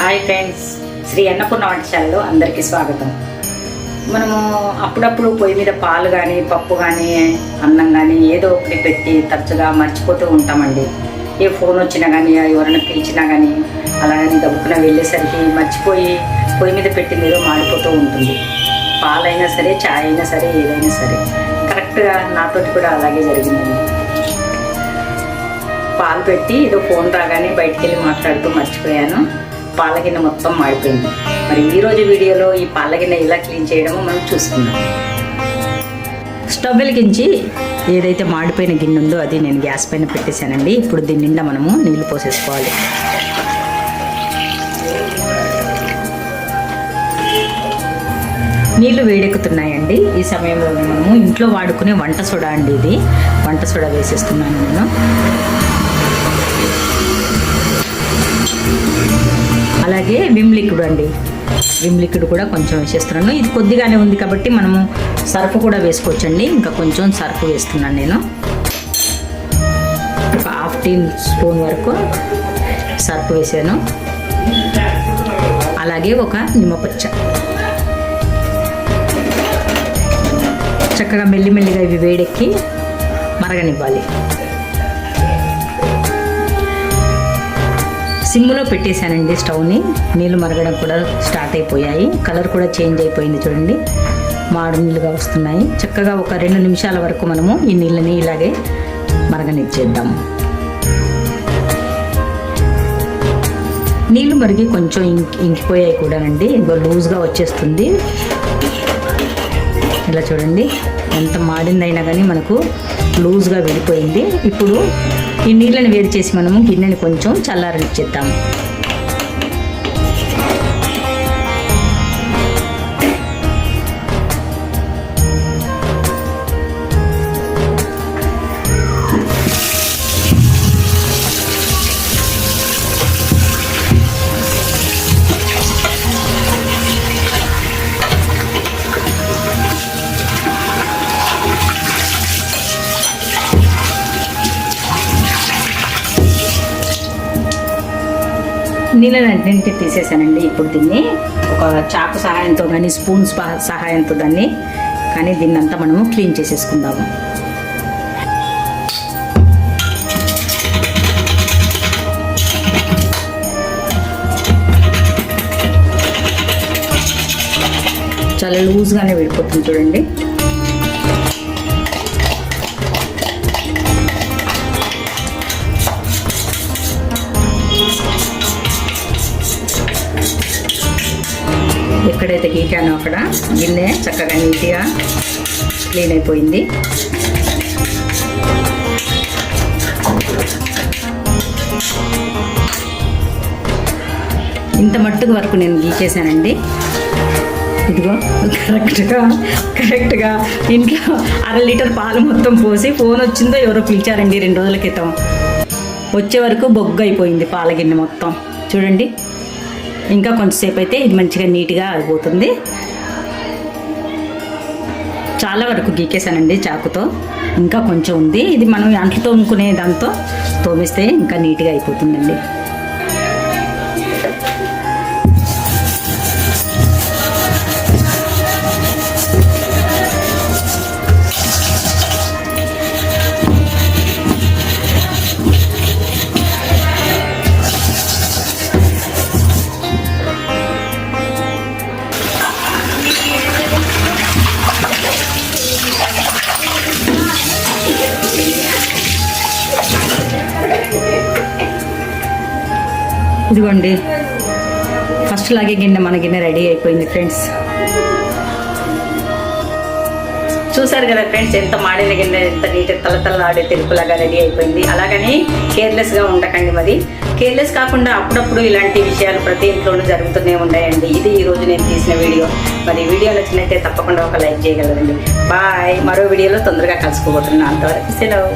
Hi friends Shri Annapurna వంటశాలలో అందరికీ స్వాగతం. మనము అప్పుడప్పుడు పొయ్యి మీద పాలు కానీ పప్పు కానీ అన్నం కానీ ఏదో ఒకటి పెట్టి తరచుగా మర్చిపోతూ ఉంటామండి. ఏ ఫోన్ వచ్చినా కానీ ఎవరైనా పిలిచినా కానీ అలా కానీ దబ్బుకున వెళ్ళేసరికి మర్చిపోయి పొయ్యి మీద పెట్టింది ఏదో మాడిపోతూ ఉంటుంది. పాలైనా సరే చాయ్ అయినా సరే ఏదైనా సరే. కరెక్ట్గా నాతోటి కూడా అలాగే జరిగిందండి. పాలు పెట్టి ఏదో ఫోన్ రాగానే బయటికి వెళ్ళి మాట్లాడుతూ మర్చిపోయాను. పాల గిన్నె మొత్తం మాడిపోయింది. మరి ఈ రోజు వీడియోలో ఈ పాల గిన్నె ఎలా క్లీన్ చేయడమో మనం చూసుకుందాం. స్టవ్ వెలిగించి ఏదైతే మాడిపోయిన గిన్నె ఉందో అది నేను గ్యాస్ పైన పెట్టేశానండి. ఇప్పుడు దీని నిండా మనము నీళ్ళు పోసేసుకోవాలి. నీళ్ళు వేడెక్కుతున్నాయండి. ఈ సమయంలో మనము ఇంట్లో వాడుకునే వంట సోడా అండి ఇది. వంట సోడా వేసేస్తున్నాను నేను. అలాగే విమ్ లిక్విడ్ అండి. విమ్ లిక్విడ్ కూడా కొంచెం వేసేస్తున్నాను. ఇది కొద్దిగానే ఉంది కాబట్టి మనము సర్ఫ్ కూడా వేసుకోవచ్చండి. ఇంకా కొంచెం సర్ఫ్ వేస్తున్నాను నేను. ఒక హాఫ్ టీ స్పూన్ వరకు సర్ఫ్ వేసాను. అలాగే ఒక నిమ్మపచ్చ. చక్కగా మెల్లిమెల్లిగా ఇవి వేడెక్కి మరగనివ్వాలి. సిమ్లో పెట్టేశానండి స్టవ్ని. నీళ్ళు మరగడం కూడా స్టార్ట్ అయిపోయాయి. కలర్ కూడా చేంజ్ అయిపోయింది చూడండి. మాడు నీళ్ళుగా వస్తున్నాయి. చక్కగా ఒక రెండు నిమిషాల వరకు మనము ఈ నీళ్ళని ఇలాగే మరగనిచ్చేద్దాం. నీళ్ళు మరిగి కొంచెం ఇంకి ఇంకిపోయాయి కూడానండి ఇంకో లూజ్గా వచ్చేస్తుంది. ఇలా చూడండి. ఎంత మాడిందైనా కానీ మనకు లూజ్గా విడిపోయింది. ఇప్పుడు ఈ నీళ్ళని వేడి చేసి మనము గిన్నెని కొంచెం చల్లారనిచ్చేద్దాము నీళ్ళన్నింటి తీసేసానండి. ఇప్పుడు దీన్ని ఒక చాకు సహాయంతో కానీ స్పూన్ సహాయంతో దాన్ని కానీ దీన్ని అంతా మనము క్లీన్ చేసేసుకుందాము. చాలా లూజ్గానే విడిపోతుంది చూడండి. ఎక్కడైతే గీకానో అక్కడ. గిన్నె చక్కగా నీట్గా క్లీన్ అయిపోయింది. ఇంత మట్టుకు వరకు నేను గీకేశానండి ఇదిగో కరెక్ట్గా కరెక్ట్గా ఇంట్లో అర లీటర్ పాలు మొత్తం పోసి ఫోన్ వచ్చిందో ఎవరో పిలిచారండి రెండు రోజుల క్రితం. వచ్చే వరకు బొగ్గు అయిపోయింది పాల గిన్నె మొత్తం. చూడండి. ఇంకా కొంచెంసేపు అయితే ఇది మంచిగా నీట్గా అయిపోతుంది. చాలా వరకు గీకేశానండి చాకుతో. ఇంకా కొంచెం ఉంది. ఇది మనం అంట్లు తోముకునే దాంతో తోమిస్తే ఇంకా నీట్గా అయిపోతుందండి. ఇదిగోండి. ఫస్ట్ లాగే గిన్నె మన గిన్నె రెడీ అయిపోయింది ఫ్రెండ్స్ చూసారు కదా ఫ్రెండ్స్ ఎంత మాడిన గిన్నె ఎంత నీట్ తలతలలాడే తెలుపులాగా రెడీ అయిపోయింది. అలాగని కేర్లెస్గా ఉండకండి మరి. కేర్లెస్ కాకుండా అప్పుడప్పుడు ఇలాంటి విషయాలు ప్రతి ఇంట్లోనూ జరుగుతూనే ఉన్నాయండి. ఇది ఈ రోజు నేను తీసిన వీడియో. మరి వీడియో నచ్చినైతే తప్పకుండా ఒక లైక్ చేయగలరండి. బాయ్ మరో వీడియోలో తొందరగా కలుసుకోబోతున్నాను. అంతవరకు సెలవు.